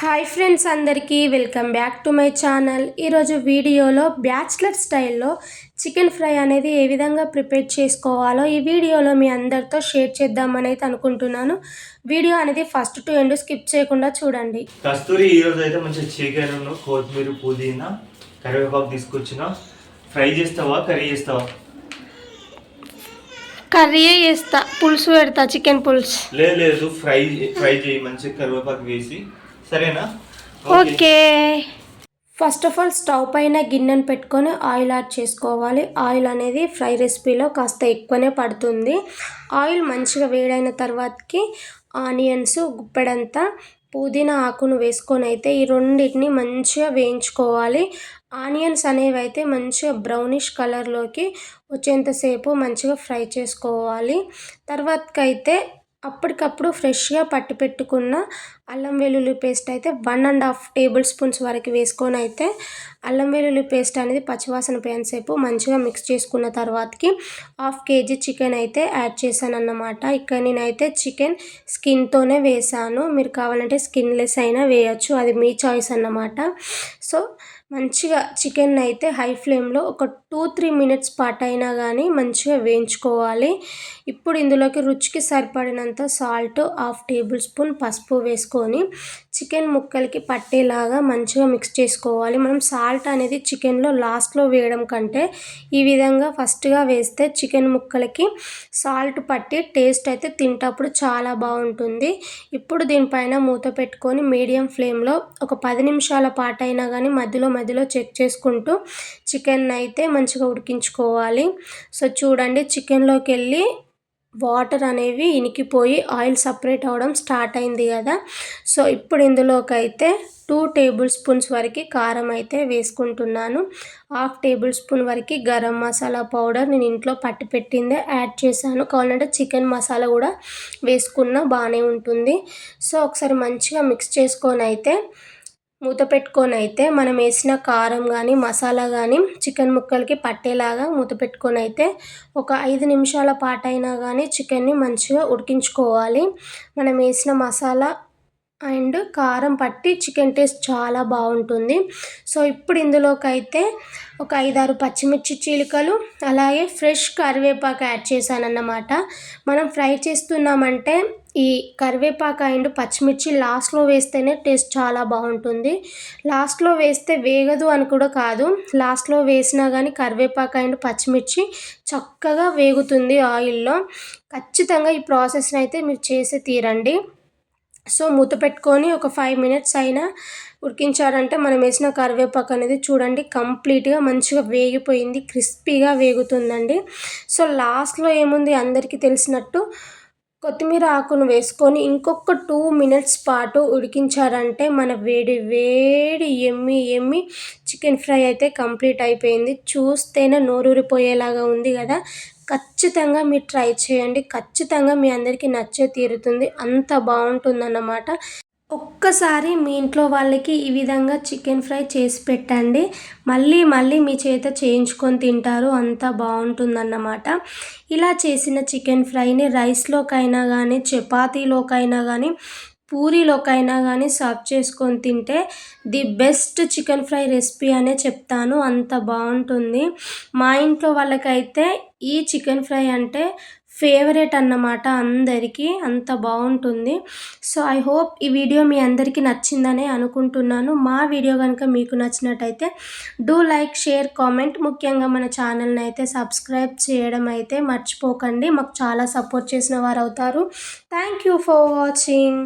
Hi friends అందరికీ welcome back to my channel. ఈరోజు వీడియోలో బ్యాచ్లర్ స్టైల్లో చికెన్ ఫ్రై అనేది ఏ విధంగా ప్రిపేర్ చేసుకోవాలో ఈ వీడియోలో మీ అందరితో షేర్ చేద్దామని అయితే అనుకుంటున్నాను. వీడియో అనేది ఫస్ట్ టు ఎండ్ స్కిప్ చేయకుండా చూడండి. కస్తూరి ఈ రోజు అయితే మంచిగా చికెన్ కొత్తిమీర పుదీనా కరివేపాకు తీసుకొచ్చిన. ఫ్రై చేస్తావా కర్రీ చేస్తావా? కర్రీ చేస్తా. పులుసు పెడతా చికెన్ పులుసు. లేదు లేదు ఫ్రై ఫ్రై చేయి మంచిగా కరివేపాకు వేసి. సరేనా? Okay. First of all stove పైన గిన్నెను పెట్టుకొని ఆయిల్ యాడ్ చేసుకోవాలి. ఆయిల్ అనేది ఫ్రై రెసిపీలో కాస్త ఎక్కువనే పడుతుంది. ఆయిల్ మంచిగా వేడైన తర్వాతకి ఆనియన్స్ గుప్పెడంతా పుదీనా ఆకును వేసుకొని అయితే ఈ రెండింటిని మంచిగా వేయించుకోవాలి. ఆనియన్స్ అనేవి అయితే మంచిగా బ్రౌనిష్ కలర్లోకి వచ్చేంతసేపు మంచిగా ఫ్రై చేసుకోవాలి. తర్వాతకైతే అప్పటికప్పుడు ఫ్రెష్గా పట్టి పెట్టుకున్న అల్లం వెల్లుల్లి పేస్ట్ అయితే one and half table spoons వరకు వేసుకొని అయితే అల్లం వెల్లుల్లి పేస్ట్ అనేది పచ్చివాసన పోయేంతసేపు మంచిగా మిక్స్ చేసుకున్న తర్వాతకి హాఫ్ కేజీ చికెన్ అయితే యాడ్ చేశాను అన్నమాట ఇక్కడ నేనైతే చికెన్ స్కిన్తోనే వేసాను మీరు కావాలంటే స్కిన్లెస్ అయినా వేయచ్చు. అది మీ చాయిస్ అన్నమాట. సో మంచిగా చికెన్ అయితే హై ఫ్లేమ్లో ఒక టూ త్రీ మినిట్స్ పాటు అయినా కానీ మంచిగా వేయించుకోవాలి. ఇప్పుడు ఇందులోకి రుచికి సరిపడినంత సాల్ట్ హాఫ్ టేబుల్ స్పూన్ పసుపు వేసుకొని చికెన్ ముక్కలకి పట్టేలాగా మంచిగా మిక్స్ చేసుకోవాలి. మనం సాల్ట్ అనేది చికెన్లో లాస్ట్లో వేయడం కంటే ఈ విధంగా ఫస్ట్గా వేస్తే చికెన్ ముక్కలకి సాల్ట్ పట్టి టేస్ట్ అయితే తింటప్పుడు చాలా బాగుంటుంది. ఇప్పుడు దీనిపైన మూత పెట్టుకొని మీడియం ఫ్లేమ్లో ఒక పది నిమిషాల పాటు అయినా కానీ మధ్యలో మధ్యలో చెక్ చేసుకుంటూ చికెన్ అయితే మంచిగా ఉడికించుకోవాలి. సో చూడండి చికెన్లోకి వెళ్ళి వాటర్ అనేవి ఇనికిపోయి ఆయిల్ సపరేట్ అవ్వడం స్టార్ట్ అయింది కదా. సో ఇప్పుడు ఇందులోకి అయితే టూ టేబుల్ స్పూన్స్ వరకు కారం అయితే వేసుకుంటున్నాను. హాఫ్ టేబుల్ స్పూన్ వరకు గరం మసాలా పౌడర్ నేను ఇంట్లో పట్టి పెట్టిందే యాడ్ చేశాను. కావాలంటే చికెన్ మసాలా కూడా వేసుకున్న బాగానే ఉంటుంది. సో ఒకసారి మంచిగా మిక్స్ చేసుకొని అయితే మూత పెట్టుకొని అయితే మనం వేసిన కారం కానీ మసాలా కానీ చికెన్ ముక్కలకి పట్టేలాగా మూత పెట్టుకొని అయితే ఒక ఐదు నిమిషాల పాటైనా కానీ చికెన్ని మంచిగా ఉడికించుకోవాలి. మనం వేసిన మసాలా అండ్ కారం పట్టి చికెన్ టేస్ట్ చాలా బాగుంటుంది. సో ఇప్పుడు ఇందులోకి అయితే ఒక ఐదారు పచ్చిమిర్చి చీలికలు అలాగే ఫ్రెష్ కరివేపాకు యాడ్ చేశానన్నమాట. మనం ఫ్రై చేస్తున్నామంటే ఈ కరివేపాకు అండ్ పచ్చిమిర్చి లాస్ట్లో వేస్తేనే టేస్ట్ చాలా బాగుంటుంది. లాస్ట్లో వేస్తే వేగదు అని కూడా కాదు. లాస్ట్లో వేసినా కానీ కరివేపాకు అండ్ పచ్చిమిర్చి చక్కగా వేగుతుంది ఆయిల్లో. ఖచ్చితంగా ఈ ప్రాసెస్ని అయితే మీరు చేసి తీరండి. సో మూత పెట్టుకొని ఒక ఫైవ్ మినిట్స్ అయినా ఉడికించారంటే మనం వేసిన కరివేపాకు అనేది చూడండి కంప్లీట్గా మంచిగా వేగిపోయింది క్రిస్పీగా వేగుతుందండి. సో లాస్ట్లో ఏముంది అందరికీ తెలిసినట్టు కొత్తిమీర ఆకును వేసుకొని ఇంకొక టూ మినిట్స్ పాటు ఉడికించారంటే మన వేడి వేడి ఎమ్మి ఎమ్మి చికెన్ ఫ్రై అయితే కంప్లీట్ అయిపోయింది. చూస్తేనే నోరూరిపోయేలాగా ఉంది కదా. ఖచ్చితంగా మీరు ట్రై చేయండి. ఖచ్చితంగా మీ అందరికీ నచ్చే తీరుతుంది. అంత బాగుంటుందన్నమాట. ఒక్కసారి మీ ఇంట్లో వాళ్ళకి ఈ విధంగా చికెన్ ఫ్రై చేసి పెట్టండి. మళ్ళీ మళ్ళీ మీ చేత చేయించుకొని తింటారు. అంత బాగుంటుందన్నమాట. ఇలా చేసిన చికెన్ ఫ్రైని రైస్లోకైనా కానీ చపాతీలోకైనా కానీ పూరీలోకైనా కానీ సర్వ్ చేసుకొని తింటే the best chicken fry recipe అనే చెప్తాను. అంత బాగుంటుంది. మా ఇంట్లో వాళ్ళకైతే ఈ చికెన్ ఫ్రై అంటే ఫేవరెట్ అన్నమాట అందరికీ. అంత బాగుంటుంది. సో ఐ హోప్ ఈ వీడియో మీ అందరికీ నచ్చిందనే అనుకుంటున్నాను. మా వీడియో కనుక మీకు నచ్చినట్టయితే డూ లైక్ షేర్ కామెంట్. ముఖ్యంగా మన ఛానల్ని అయితే సబ్స్క్రైబ్ చేయడం అయితే మర్చిపోకండి. మాకు చాలా సపోర్ట్ చేసిన వారు అవుతారు థ్యాంక్ యూ ఫర్ వాచింగ్.